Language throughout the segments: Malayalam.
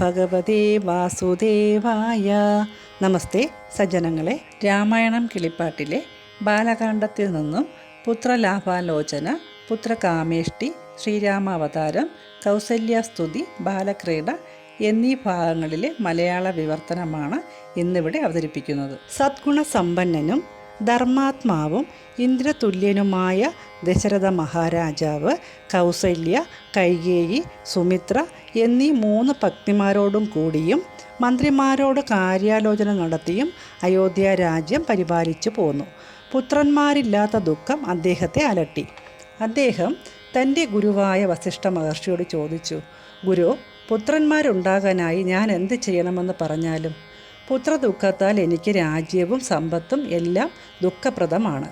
ഭഗവതേ വാസുദേവായ. നമസ്തേ സജ്ജനങ്ങളെ രാമായണം കിളിപ്പാട്ടിലെ ബാലകാണ്ഡത്തിൽ നിന്നും പുത്രലാഭാലോചന പുത്രകാമേഷ്ടി ശ്രീരാമാവതാരം കൗസല്യസ്തുതി ബാലക്രീഡ എന്നീ ഭാഗങ്ങളിലെ മലയാള വിവർത്തനമാണ് ഇന്നിവിടെ അവതരിപ്പിക്കുന്നത്. സദ്ഗുണസമ്പന്നനും ധർമാത്മാവും ഇന്ദ്രതുല്യനുമായ ദശരഥ മഹാരാജാവ് കൗസല്യ കൈകേയി സുമിത്ര എന്നീ മൂന്ന് പത്നിമാരോടും കൂടിയും മന്ത്രിമാരോട് കാര്യാലോചന നടത്തിയും അയോധ്യ രാജ്യം പരിപാലിച്ചു പോന്നു. പുത്രന്മാരില്ലാത്ത ദുഃഖം അദ്ദേഹത്തെ അലട്ടി. അദ്ദേഹം തന്റെ ഗുരുവായ വസിഷ്ഠ മഹർഷിയോട് ചോദിച്ചു ഗുരു പുത്രന്മാരുണ്ടാകാനായി ഞാൻ എന്ത് ചെയ്യണമെന്ന് പറഞ്ഞാലും? പുത്രദുഃഖത്താൽ എനിക്ക് രാജ്യവും സമ്പത്തും എല്ലാം ദുഃഖപ്രദമാണ്.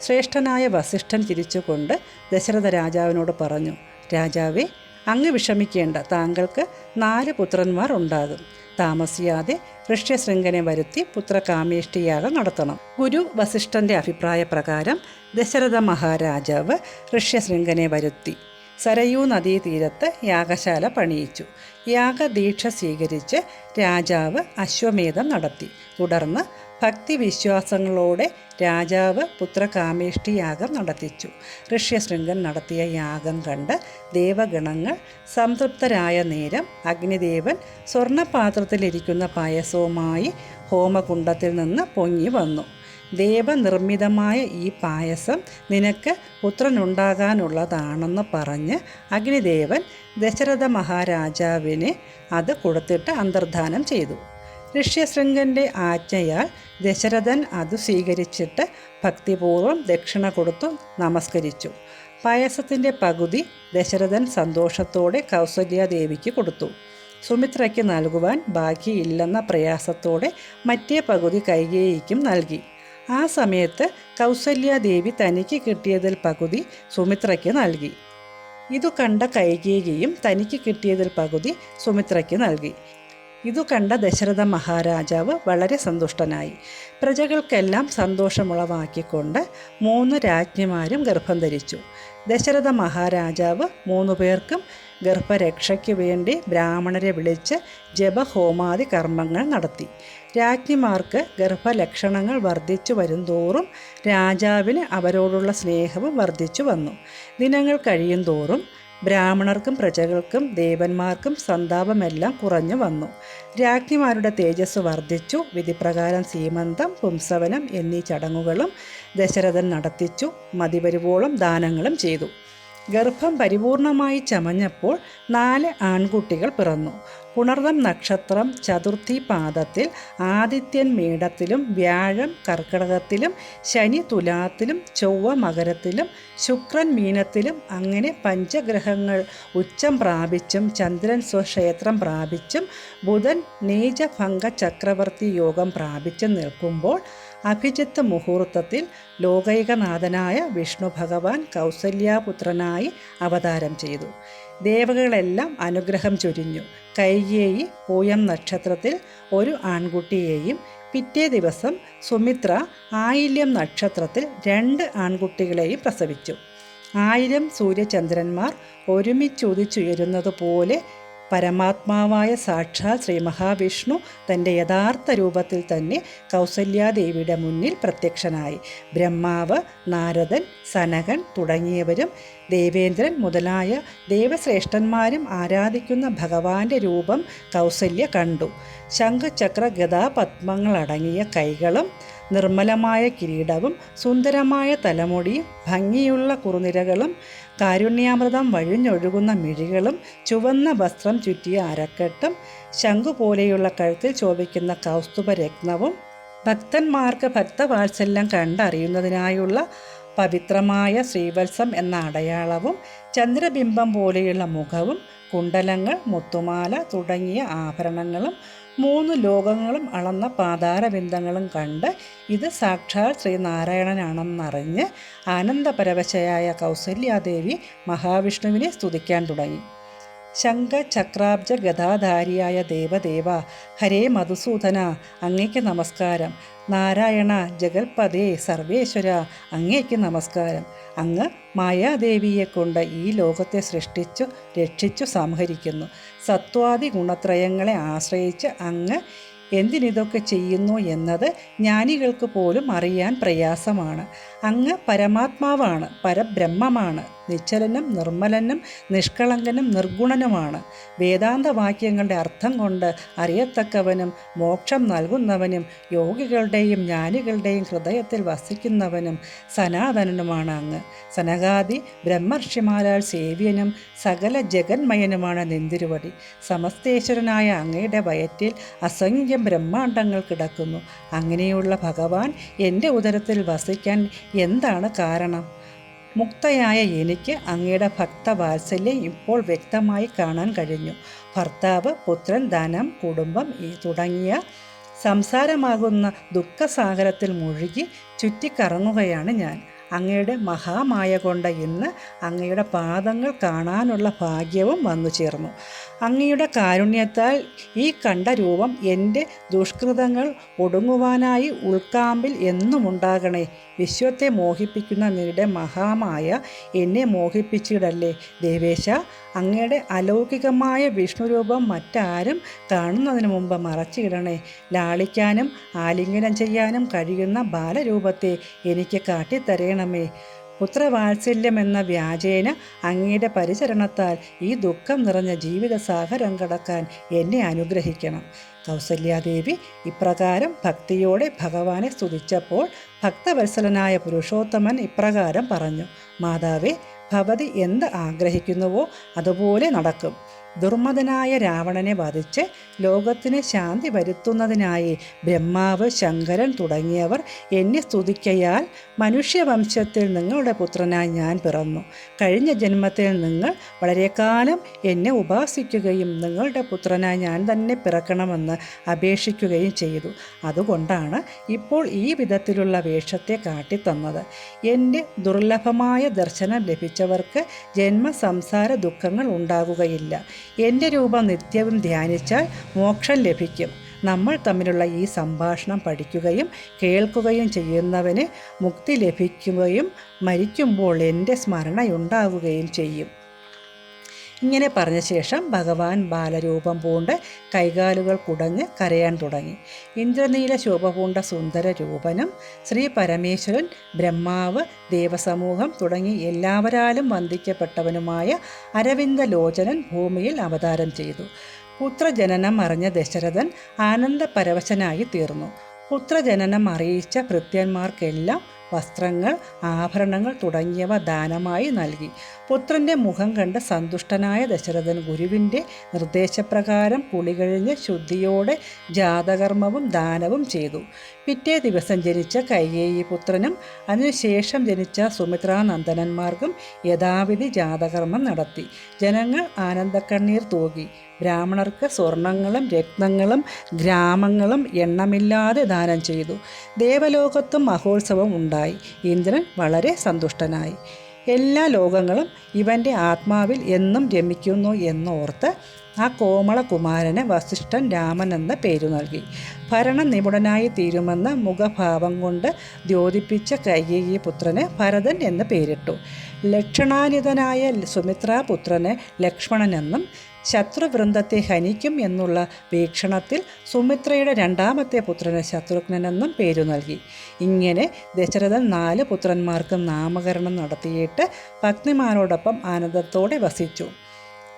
ശ്രേഷ്ഠനായ വസിഷ്ഠൻ ചിരിച്ചുകൊണ്ട് ദശരഥ രാജാവിനോട് പറഞ്ഞു രാജാവേ അങ്ങ് വിഷമിക്കേണ്ട. താങ്കൾക്ക് നാല് പുത്രന്മാർ ഉണ്ടാകും. താമസിയാതെ ഋഷ്യശൃംഖനെ വരുത്തി പുത്രകാമേഷ്ടിയാഗം നടത്തണം. ഗുരു വസിഷ്ഠന്റെ അഭിപ്രായപ്രകാരം ദശരഥ മഹാരാജാവ് ഋഷ്യശൃംഖനെ വരുത്തി സരയൂ നദീതീരത്ത് യാഗശാല പണിയിച്ചു. യാഗദീക്ഷ സ്വീകരിച്ച് രാജാവ് അശ്വമേധം നടത്തി. തുടർന്ന് ഭക്തിവിശ്വാസങ്ങളോടെ രാജാവ് പുത്രകാമേഷ്ടി യാഗം നടത്തിച്ചു. ഋഷ്യശൃംഗൻ നടത്തിയ യാഗം കണ്ട് ദേവഗണങ്ങൾ സംതൃപ്തരായ നേരം അഗ്നിദേവൻ സ്വർണപാത്രത്തിലിരിക്കുന്ന പായസവുമായി ഹോമകുണ്ടത്തിൽ നിന്ന് പൊങ്ങി വന്നു. ദേവനിർമ്മിതമായ ഈ പായസം നിനക്ക് പുത്രനുണ്ടാകാനുള്ളതാണെന്ന് പറഞ്ഞ് അഗ്നിദേവൻ ദശരഥ മഹാരാജാവിന് അത് കൊടുത്തിട്ട് അന്തർധാനം ചെയ്തു. ഋഷ്യശൃംഗന്റെ ആജ്ഞയാൽ ദശരഥൻ അത് സ്വീകരിച്ചിട്ട് ഭക്തിപൂർവം ദക്ഷിണ കൊടുത്തു നമസ്കരിച്ചു. പായസത്തിന്റെ പകുതി ദശരഥൻ സന്തോഷത്തോടെ കൗസല്യാദേവിക്ക് കൊടുത്തു. സുമിത്രയ്ക്ക് നൽകുവാൻ ബാക്കിയില്ലെന്ന പ്രയാസത്തോടെ മറ്റേ പകുതി കൈകേയിക്കും നൽകി. ആ സമയത്ത് കൗസല്യാദേവി തനിക്ക് കിട്ടിയതിൽ പകുതി സുമിത്രയ്ക്ക് നൽകി. ഇതു കണ്ട കൈകേയിയും തനിക്ക് കിട്ടിയതിൽ പകുതി സുമിത്രയ്ക്ക് നൽകി. ഇതു കണ്ട ദശരഥ മഹാരാജാവ് വളരെ സന്തുഷ്ടനായി. പ്രജകൾക്കെല്ലാം സന്തോഷമുളവാക്കിക്കൊണ്ട് മൂന്ന് രാജ്ഞിമാരും ഗർഭം ധരിച്ചു. ദശരഥ മഹാരാജാവ് മൂന്നു പേർക്കും ഗർഭരക്ഷയ്ക്ക് വേണ്ടി ബ്രാഹ്മണരെ വിളിച്ച് ജപഹോമാദി കർമ്മങ്ങൾ നടത്തി. രാജ്ഞിമാർക്ക് ഗർഭലക്ഷണങ്ങൾ വർദ്ധിച്ചു വരുംതോറും രാജാവിന് അവരോടുള്ള സ്നേഹവും വർദ്ധിച്ചു വന്നു. ദിനങ്ങൾ കഴിയും തോറും ബ്രാഹ്മണർക്കും പ്രജകൾക്കും ദേവന്മാർക്കും സന്താപമെല്ലാം കുറഞ്ഞു വന്നു. രാജ്ഞിമാരുടെ തേജസ് വർദ്ധിച്ചു. വിധിപ്രകാരം സീമന്തം പുംസവനം എന്നീ ചടങ്ങുകളും ദശരഥൻ നടത്തിച്ചു. മതിവരുവോളം ദാനങ്ങളും ചെയ്തു. ഗർഭം പരിപൂർണമായി ചമഞ്ഞപ്പോൾ നാല് ആൺകുട്ടികൾ പിറന്നു. പുണർദം നക്ഷത്രം ചതുർത്ഥി പാദത്തിൽ ആദിത്യൻ മേടത്തിലും വ്യാഴം കർക്കിടകത്തിലും ശനി തുലാത്തിലും ചൊവ്വ മകരത്തിലും ശുക്രൻ മീനത്തിലും അങ്ങനെ പഞ്ചഗ്രഹങ്ങൾ ഉച്ചം പ്രാപിച്ചും ചന്ദ്രൻ സ്വക്ഷേത്രം പ്രാപിച്ചും ബുധൻ നീചഭംഗ ചക്രവർത്തി യോഗം പ്രാപിച്ചും നിൽക്കുമ്പോൾ അഭിജിത്ത് മുഹൂർത്തത്തിൽ ലോകൈകനാഥനായ വിഷ്ണു ഭഗവാൻ കൗസല്യാപുത്രനായി അവതാരം ചെയ്തു. ദേവകളെല്ലാം അനുഗ്രഹം ചൊരിഞ്ഞു. കൈകേയി പൂയം നക്ഷത്രത്തിൽ ഒരു ആൺകുട്ടിയെയും പിറ്റേ ദിവസം സുമിത്ര ആയില്യം നക്ഷത്രത്തിൽ രണ്ട് ആൺകുട്ടികളെയും പ്രസവിച്ചു. ആയിരം സൂര്യചന്ദ്രന്മാർ ഒരുമിച്ചുദിച്ചുയരുന്നതുപോലെ പരമാത്മാവായ സാക്ഷാൽ ശ്രീ മഹാവിഷ്ണു തന്റെ യഥാർത്ഥ രൂപത്തിൽ തന്നെ കൗസല്യാദേവിയുടെ മുന്നിൽ പ്രത്യക്ഷനായി. ബ്രഹ്മാവ് നാരദൻ സനകൻ തുടങ്ങിയവരും ദേവേന്ദ്രൻ മുതലായ ദേവശ്രേഷ്ഠന്മാരും ആരാധിക്കുന്ന ഭഗവാന്റെ രൂപം കൗസല്യ കണ്ടു. ശംഖചക്ര ഗതാപത്മങ്ങളടങ്ങിയ കൈകളും നിർമ്മലമായ കിരീടവും സുന്ദരമായ തലമുടിയും ഭംഗിയുള്ള കുറുനിരകളും കാരുണ്യാമൃതം വഴിഞ്ഞൊഴുകുന്ന മിഴികളും ചുവന്ന വസ്ത്രം ചുറ്റിയ അരക്കെട്ടും ശംഖു പോലെയുള്ള കഴുത്തിൽ ചോദിക്കുന്ന കൗസ്തുഭ രത്നവും ഭക്തന്മാർക്ക് ഭക്തവാത്സല്യം കണ്ടറിയുന്നതിനായുള്ള പവിത്രമായ ശ്രീവത്സം എന്ന അടയാളവും ചന്ദ്രബിംബം പോലെയുള്ള മുഖവും കുണ്ടലങ്ങൾ മുത്തുമാല തുടങ്ങിയ ആഭരണങ്ങളും മൂന്ന് ലോകങ്ങളും അളന്ന പാതാരബിന്ദങ്ങളും കണ്ട് ഇത് സാക്ഷാൽ ശ്രീനാരായണനാണെന്നറിഞ്ഞ് ആനന്ദപരവശയായ കൗസല്യാദേവി മഹാവിഷ്ണുവിനെ സ്തുതിക്കാൻ തുടങ്ങി. ശംഖചക്രാബ്ജ ഗതാധാരിയായ ദേവദേവ ഹരേ മധുസൂദന അങ്ങേക്ക് നമസ്കാരം. നാരായണ ജഗൽപദേ സർവേശ്വര അങ്ങേക്ക് നമസ്കാരം. അങ്ങ് മായാദേവിയെ കൊണ്ട് ഈ ലോകത്തെ സൃഷ്ടിച്ചു രക്ഷിച്ചു സംഹരിക്കുന്നു. സത്വാദി ഗുണത്രയങ്ങളെ ആശ്രയിച്ച് അങ്ങ് എന്തിനിതൊക്കെ ചെയ്യുന്നു എന്നത് ജ്ഞാനികൾക്ക് പോലും അറിയാൻ പ്രയാസമാണ്. അങ്ങ് പരമാത്മാവാണ് പരബ്രഹ്മമാണ്. നിശ്ചലനും നിർമ്മലനും നിഷ്കളങ്കനും നിർഗുണനുമാണ്. വേദാന്ത വാക്യങ്ങളുടെ അർത്ഥം കൊണ്ട് അറിയത്തക്കവനും മോക്ഷം നൽകുന്നവനും യോഗികളുടെയും ജ്ഞാനികളുടെയും ഹൃദയത്തിൽ വസിക്കുന്നവനും സനാതനനുമാണ് അങ്ങ്. സനകാദി ബ്രഹ്മർഷിമാരാൽ സേവ്യനും സകല ജഗന്മയനുമാണ് നിന്തിരുവടി. സമസ്തേശ്വരനായ അങ്ങയുടെ വയറ്റിൽ അസംഖ്യം ബ്രഹ്മാണ്ടങ്ങൾ കിടക്കുന്നു. അങ്ങനെയുള്ള ഭഗവാൻ എന്റെ ഉദരത്തിൽ വസിക്കാൻ എന്താണ് കാരണം? മുക്തയായ എനിക്ക് അങ്ങയുടെ ഭക്തവാത്സല്യം ഇപ്പോൾ വ്യക്തമായി കാണാൻ കഴിഞ്ഞു. ഭർത്താവ് പുത്രൻ ധനം കുടുംബം തുടങ്ങിയ സംസാരമാകുന്ന ദുഃഖസാഗരത്തിൽ മുഴുകി ചുറ്റിക്കറങ്ങുകയാണ് ഞാൻ. അങ്ങയുടെ മഹാമായ കൊണ്ട് ഇന്ന് അങ്ങയുടെ പാദങ്ങൾ കാണാനുള്ള ഭാഗ്യവും വന്നു ചേർന്നു. അങ്ങയുടെ കാരുണ്യത്താൽ ഈ കണ്ട രൂപം എന്റെ ദുഷ്കൃതങ്ങൾ ഒടുങ്ങുവാനായി ഉൾക്കാമ്പിൽ എന്നും ഉണ്ടാകണേ. വിശ്വത്തെ മോഹിപ്പിക്കുന്ന നിന്റെ മഹാമായ എന്നെ മോഹിപ്പിച്ചിടല്ലേ. ദേവേശ അങ്ങയുടെ അലൗകികമായ വിഷ്ണുരൂപം മറ്റാരും കാണുന്നതിന് മുമ്പ് മറച്ചിടണേ. ലാളിക്കാനും ആലിംഗനം ചെയ്യാനും കഴിയുന്ന ബാലരൂപത്തെ എനിക്ക് കാട്ടിത്തരയണമേ പുത്രവാത്സല്യമെന്ന വ്യാജേന അങ്ങയുടെ പരിചരണത്താൽ ഈ ദുഃഖം നിറഞ്ഞ ജീവിത സാഹരം കടക്കാൻ എന്നെ അനുഗ്രഹിക്കണം. കൗസല്യാദേവി ഇപ്രകാരം ഭക്തിയോടെ ഭഗവാനെ സ്തുതിച്ചപ്പോൾ ഭക്തവത്സലനായ പുരുഷോത്തമൻ ഇപ്രകാരം പറഞ്ഞു മാതാവേ ഭവതി എന്ത് ആഗ്രഹിക്കുന്നുവോ അതുപോലെ നടക്കും. ദുർമതനായ രാവണനെ വധിച്ച് ലോകത്തിന് ശാന്തി വരുത്തുന്നതിനായി ബ്രഹ്മാവ് ശങ്കരൻ തുടങ്ങിയവർ എന്നെ സ്തുതിക്കയാൽ മനുഷ്യവംശത്തിൽ നിങ്ങളുടെ പുത്രനായി ഞാൻ പിറന്നു. കഴിഞ്ഞ ജന്മത്തിൽ നിങ്ങൾ വളരെക്കാലം എന്നെ ഉപാസിക്കുകയും നിങ്ങളുടെ പുത്രനായി ഞാൻ തന്നെ പിറക്കണമെന്ന് അപേക്ഷിക്കുകയും ചെയ്തു. അതുകൊണ്ടാണ് ഇപ്പോൾ ഈ വിധത്തിലുള്ള വേഷത്തെ കാട്ടിത്തന്നത്. എന്റെ ദുർലഭമായ ദർശനം ലഭിച്ചവർക്ക് ജന്മസംസാര ദുഃഖങ്ങൾ ഉണ്ടാകുകയില്ല. എന്റെ രൂപം നിത്യവും ധ്യാനിച്ചാൽ മോക്ഷം ലഭിക്കും. നമ്മൾ തമ്മിലുള്ള ഈ സംഭാഷണം പഠിക്കുകയും കേൾക്കുകയും ചെയ്യുന്നവന് മുക്തി ലഭിക്കുകയും മരിക്കുമ്പോൾ എന്റെ സ്മരണയുണ്ടാവുകയും ചെയ്യും. ഇങ്ങനെ പറഞ്ഞ ശേഷം ഭഗവാൻ ബാലരൂപം പൂണ്ട് കൈകാലുകൾ കുടഞ്ഞ് കരയാൻ തുടങ്ങി. ഇന്ദ്രനീല ശോഭ പൂണ്ട സുന്ദര രൂപനും ശ്രീ പരമേശ്വരൻ ബ്രഹ്മാവ് ദേവസമൂഹം തുടങ്ങി എല്ലാവരാലും വന്ദിക്കപ്പെട്ടവനുമായ അരവിന്ദ ലോചനൻ ഭൂമിയിൽ അവതാരം ചെയ്തു. പുത്രജനനം അറിഞ്ഞ ദശരഥൻ ആനന്ദപരവശനായി തീർന്നു. പുത്രജനനം അറിയിച്ച ഭൃത്യന്മാർക്കെല്ലാം വസ്ത്രങ്ങൾ ആഭരണങ്ങൾ തുടങ്ങിയവ ദാനമായി നൽകി. പുത്രന്റെ മുഖം കണ്ട് സന്തുഷ്ടനായ ദശരഥൻ ഗുരുവിന്റെ നിർദ്ദേശപ്രകാരം കുളി കഴിഞ്ഞ് ശുദ്ധിയോടെ ജാതകർമ്മവും ദാനവും ചെയ്തു. പിറ്റേ ദിവസം ജനിച്ച കൈകേയി പുത്രനും അതിനുശേഷം ജനിച്ച സുമിത്രാനന്ദനന്മാർക്കും യഥാവിധി ജാതകർമ്മം നടത്തി. ജനങ്ങൾ ആനന്ദക്കണ്ണീർ തൂകി. ബ്രാഹ്മണർക്ക് സ്വർണങ്ങളും രത്നങ്ങളും ഗ്രാമങ്ങളും എണ്ണമില്ലാതെ ദാനം ചെയ്തു. ദേവലോകത്തും മഹോത്സവം ഉണ്ടായി. ഇന്ദ്രൻ വളരെ സന്തുഷ്ടനായി. എല്ലാ ലോകങ്ങളും ഇവന്റെ ആത്മാവിൽ എന്നും രമിക്കുന്നു എന്നോർത്ത് ആ കോമള കുമാരന് വസിഷ്ഠൻ രാമൻ എന്ന പേരു നൽകി. ഭരണ നിപുണനായി തീരുമെന്ന മുഖഭാവം കൊണ്ട് ദ്യോതിപ്പിച്ച കൈകേയി പുത്രന് ഭരതൻ എന്ന് പേരിട്ടു. ലക്ഷണാനിതനായ സുമിത്രാപുത്രന് ലക്ഷ്മണനെന്നും ശത്രുവൃന്ദത്തെ ഹനിക്കും എന്നുള്ള വീക്ഷണത്തിൽ സുമിത്രയുടെ രണ്ടാമത്തെ പുത്രന് ശത്രുഘ്നെന്നും പേരു നൽകി. ഇങ്ങനെ ദശരഥൻ നാല് പുത്രന്മാർക്കും നാമകരണം നടത്തിയിട്ട് പത്നിമാരോടൊപ്പം ആനന്ദത്തോടെ വസിച്ചു.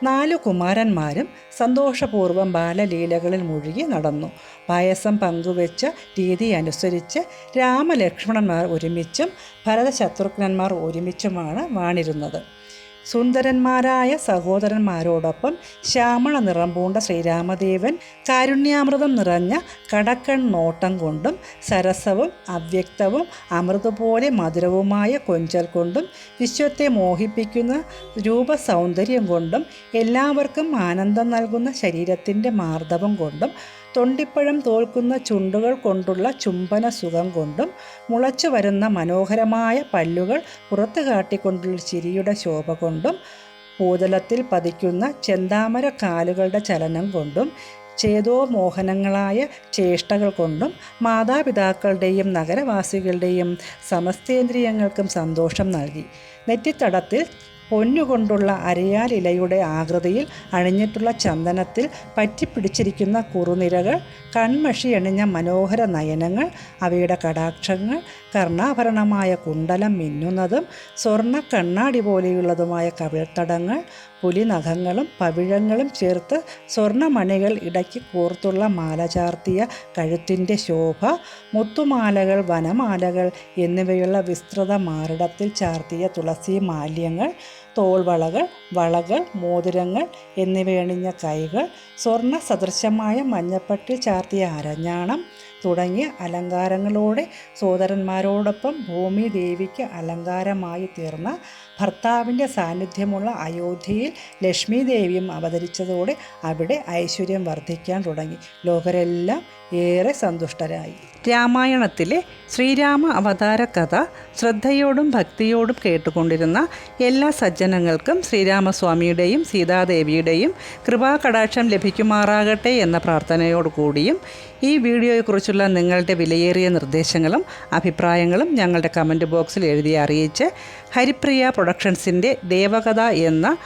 നാലു കുമാരന്മാരും സന്തോഷപൂർവം ബാലലീലകളിൽ മുഴുകി നടന്നു. പായസം പങ്കുവെച്ച രീതി അനുസരിച്ച് രാമലക്ഷ്മണന്മാർ ഒരുമിച്ചും ഭരതശത്രുഘ്നന്മാർ ഒരുമിച്ചുമാണ് വാണിരുന്നത്. സുന്ദരന്മാരായ സഹോദരന്മാരോടൊപ്പം ശ്യാമള നിറം പൂണ്ട ശ്രീരാമദേവൻ കാരുണ്യാമൃതം നിറഞ്ഞ കടക്കൺ നോട്ടം കൊണ്ടും സരസവും അവ്യക്തവും അമൃതുപോലെ മധുരവുമായ കൊഞ്ചൽ കൊണ്ടും വിശ്വത്തെ മോഹിപ്പിക്കുന്ന രൂപസൗന്ദര്യം കൊണ്ടും എല്ലാവർക്കും ആനന്ദം നൽകുന്ന ശരീരത്തിന്റെ മാർദ്ദവം കൊണ്ടും തൊണ്ടിപ്പഴം തോൽക്കുന്ന ചുണ്ടുകൾ കൊണ്ടുള്ള ചുംബന സുഖം കൊണ്ടും മുളച്ചു വരുന്ന മനോഹരമായ പല്ലുകൾ പുറത്തു കാട്ടിക്കൊണ്ടുള്ള ചിരിയുടെ ശോഭ കൊണ്ടും പൂതലത്തിൽ പതിക്കുന്ന ചെന്താമര കാലുകളുടെ ചലനം കൊണ്ടും ചേതോമോഹനങ്ങളായ ചേഷ്ടകൾ കൊണ്ടും മാതാപിതാക്കളുടെയും നഗരവാസികളുടെയും സമസ്തേന്ദ്രിയങ്ങൾക്കും സന്തോഷം നൽകി. നെറ്റിത്തടത്തിൽ പൊന്നുകൊണ്ടുള്ള അരയാലിലയുടെ ആകൃതിയിൽ അണിഞ്ഞിട്ടുള്ള ചന്ദനത്തിൽ പറ്റിപ്പിടിച്ചിരിക്കുന്ന കുറുനിരകൾ കൺമഷി അണിഞ്ഞ മനോഹര നയനങ്ങൾ അവയുടെ കടാക്ഷങ്ങൾ കർണാഭരണമായ കുണ്ടലം മിന്നുന്നതും സ്വർണ കണ്ണാടി പോലെയുള്ളതുമായ കവിൾത്തടങ്ങൾ പുലിനഖങ്ങളും പവിഴങ്ങളും ചേർത്ത് സ്വർണമണികൾ ഇടയ്ക്ക് കോർത്തുള്ള മാല ചാർത്തിയ കഴുത്തിന്റെ ശോഭ മുത്തുമാലകൾ വനമാലകൾ എന്നിവയുള്ള വിസ്തൃത മാറിടത്തിൽ ചാർത്തിയ തുളസി മാല്യങ്ങൾ തോൾവളകൾ വളകൾ മോതിരങ്ങൾ എന്നിവയണിഞ്ഞ കൈകൾ സ്വർണ സദൃശമായ മഞ്ഞപ്പട്ടിൽ ചാർത്തിയ അരഞ്ഞാണം തുടങ്ങിയ അലങ്കാരങ്ങളോടെ സോദരന്മാരോടൊപ്പം ഭൂമി ദേവിക്ക് അലങ്കാരമായി തീർന്ന ഭർത്താവിന്റെ സാന്നിധ്യമുള്ള അയോധ്യയിൽ ലക്ഷ്മി ദേവിയും അവതരിച്ചതോടെ അവിടെ ഐശ്വര്യം വർദ്ധിക്കാൻ തുടങ്ങി. ലോകരെല്ലാം ഏറെ സന്തുഷ്ടരായി. രാമായണത്തിലെ ശ്രീരാമ അവതാര കഥ ശ്രദ്ധയോടും ഭക്തിയോടും കേട്ടുകൊണ്ടിരുന്ന എല്ലാ സജ്ജനങ്ങൾക്കും ശ്രീരാമസ്വാമിയുടെയും സീതാദേവിയുടെയും കൃപാകടാക്ഷം ലഭിക്കുമാറാകട്ടെ എന്ന പ്രാർത്ഥനയോടുകൂടിയും ഈ വീഡിയോയെക്കുറിച്ചുള്ള നിങ്ങളുടെ വിലയേറിയ നിർദ്ദേശങ്ങളും അഭിപ്രായങ്ങളും ഞങ്ങളുടെ കമന്റ് ബോക്സിൽ എഴുതി അറിയിച്ച് ഹരിപ്രിയ പ്രൊഡക്ഷൻസിന്റെ ദേവകഥ എന്ന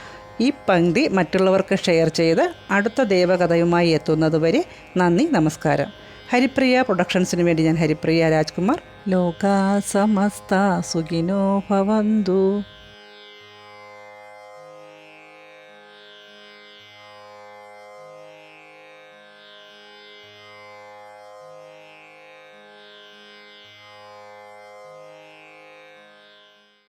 ഈ പങ്ക്തി മറ്റുള്ളവർക്ക് ഷെയർ ചെയ്ത് അടുത്ത ദേവകഥയുമായി എത്തുന്നതുവരെ നന്ദി നമസ്കാരം. ഹരിപ്രിയ പ്രൊഡക്ഷൻസിന് വേണ്ടി ഞാൻ ഹരിപ്രിയ രാജ്കുമാർ. ലോകാ സമസ്ത സുഖിനോ ഭവന്തു.